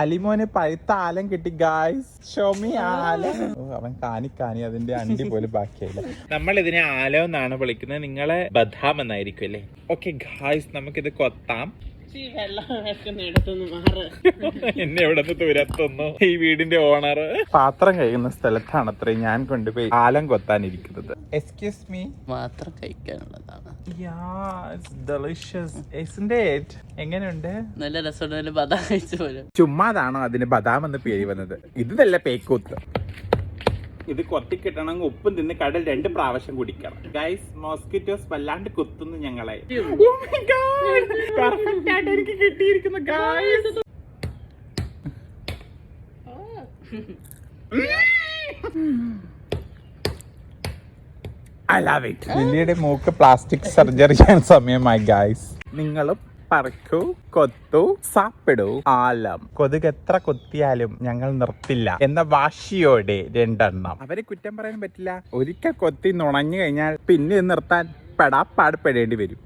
അലിമോന് പഴുത്ത ആലം കിട്ടി guys Xiaomi ആലം. ഓ, അവൻ കാനി കാനി അതിന്റെ അണ്ടി പോലും ബാക്കിയായില്ല. നമ്മൾ ഇതിനെ ആലം എന്നാണ് വിളിക്കുന്നത്. നിങ്ങളെ ബദാം എന്നായിരിക്കും അല്ലേ? ഓക്കെ ഗായ്സ് നമുക്കിത് കൊത്താം. എന്നെ എവിടെ നിന്ന് തുരത്തുന്നു ഈ വീടിന്റെ ഓണർ പാത്രം കഴിക്കുന്ന സ്ഥലത്താണ് അത്രയും ഞാൻ കൊണ്ടുപോയി ആലം കൊത്താനിരിക്കുന്നത്. എക്സ്ക്യൂസ് മീ മാത്രം കഴിക്കാനുള്ളതാണ്. എങ്ങനെയുണ്ട്? നല്ല രസമുണ്ട് ബദാം കഴിച്ചു പോലെ. ചുമ്മാതാണോ അതിന് ബദാം എന്ന് പേര് വന്നത്? ഇത് നല്ല പേക്കൂത്ത്. ഇത് കൊത്തി കിട്ടണമെങ്കിൽ ഉപ്പും തിന്ന് കടൽ രണ്ട് പ്രാവശ്യം കുടിക്കണം. ഗൈസ് മോസ്കിറ്റോസ് വല്ലാണ്ട് കുത്തുന്നു ഞങ്ങളെ. പെർഫെക്റ്റ് ആയിട്ട് എനിക്ക് കിട്ടിയിരിക്കുന്നു ഗൈസ് ഐ ലവ് ഇറ്റ് ലില്ലിയുടെ മൂക്ക് പ്ലാസ്റ്റിക് സർജറി ചെയ്യാൻ സമയമായി ഗൈസ് നിങ്ങളും പറക്കൂ കൊത്തു സാപ്പിടൂ. ആലം. കൊതുക് എത്ര കൊത്തിയാലും ഞങ്ങൾ നിർത്തില്ല എന്ന വാശിയോടെ രണ്ടെണ്ണം. അവരെ കുറ്റം പറയാൻ പറ്റില്ല. ഒരിക്കൽ കൊത്തി നുണഞ്ഞു കഴിഞ്ഞാൽ പിന്നെ നിർത്താൻ പെടാപ്പാട് പെടേണ്ടി വരും.